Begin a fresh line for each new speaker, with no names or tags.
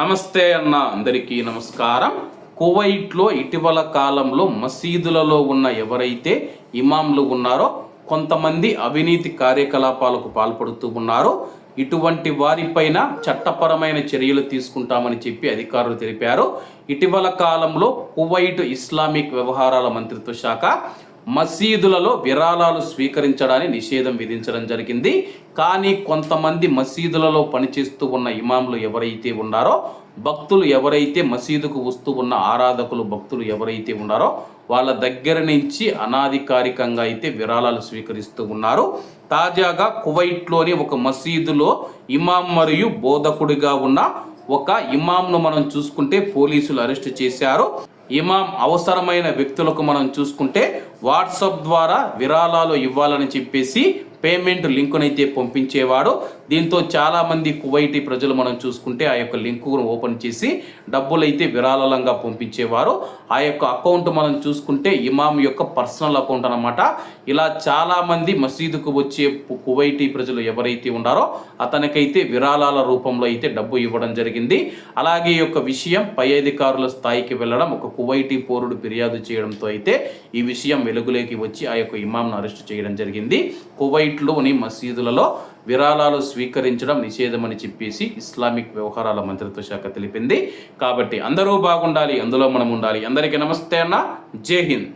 నమస్తే అన్న అందరికీ నమస్కారం. కువైట్లో ఇటీవల కాలంలో మసీదులలో ఉన్న ఎవరైతే ఇమాంలు ఉన్నారో కొంతమంది అవినీతి కార్యకలాపాలకు పాల్పడుతూ ఉన్నారో ఇటువంటి వారిపైన చట్టపరమైన చర్యలు తీసుకుంటామని చెప్పి అధికారులు తెలిపారు. ఇటీవల కాలంలో కువైట్ ఇస్లామిక్ వ్యవహారాల మంత్రిత్వ శాఖ మసీదులలో విరాళాలు స్వీకరించడాన్ని నిషేధం విధించడం జరిగింది. కానీ కొంతమంది మసీదులలో పనిచేస్తూ ఉన్న ఇమాంలు ఎవరైతే ఉన్నారో భక్తులు ఎవరైతే మసీదుకు వస్తూ ఉన్న ఆరాధకులు భక్తులు ఎవరైతే ఉన్నారో వాళ్ళ దగ్గర నుంచి అనాధికారికంగా అయితే విరాళాలు స్వీకరిస్తూ ఉన్నారు. తాజాగా కువైట్లోని ఒక మసీదులో ఇమాం మరియు బోధకుడిగా ఉన్న ఒక ఇమాంను మనం చూసుకుంటే పోలీసులు అరెస్ట్ చేశారు. ఇమాం అవసరమైన వ్యక్తులకు మనం చూసుకుంటే వాట్సాప్ ద్వారా విరాళాలు ఇవ్వాలని చెప్పేసి పేమెంట్ లింకునైతే పంపించేవాడు దీంతో చాలామంది కువైటి కువైటీ ప్రజలు మనం చూసుకుంటే ఆ యొక్క లింకును ఓపెన్ చేసి డబ్బులు అయితే విరాళంగా పంపించేవారు. ఆ యొక్క అకౌంట్ మనం చూసుకుంటే ఇమాం యొక్క పర్సనల్ అకౌంట్ అనమాట ఇలా చాలామంది మసీదుకు వచ్చే కువైటీ ప్రజలు ఎవరైతే ఉన్నారో అతనికైతే విరాళాల రూపంలో అయితే డబ్బు ఇవ్వడం జరిగింది. అలాగే ఈ యొక్క విషయం పై అధికారుల స్థాయికి వెళ్ళడం ఒక కువైటీ పౌరుడు ఫిర్యాదు చేయడంతో అయితే ఈ విషయం వెలుగులోకి వచ్చి ఆ యొక్క ఇమాంను అరెస్ట్ చేయడం జరిగింది. కువైట్ కువైట్లోని మసీదులలో విరాళాలు స్వీకరించడం నిషేధమని చెప్పేసి ఇస్లామిక్ వ్యవహారాల మంత్రిత్వ శాఖ తెలిపింది. కాబట్టి అందరూ బాగుండాలి అందులో మనం ఉండాలి. అందరికీ నమస్తే అన్న. జై హింద్.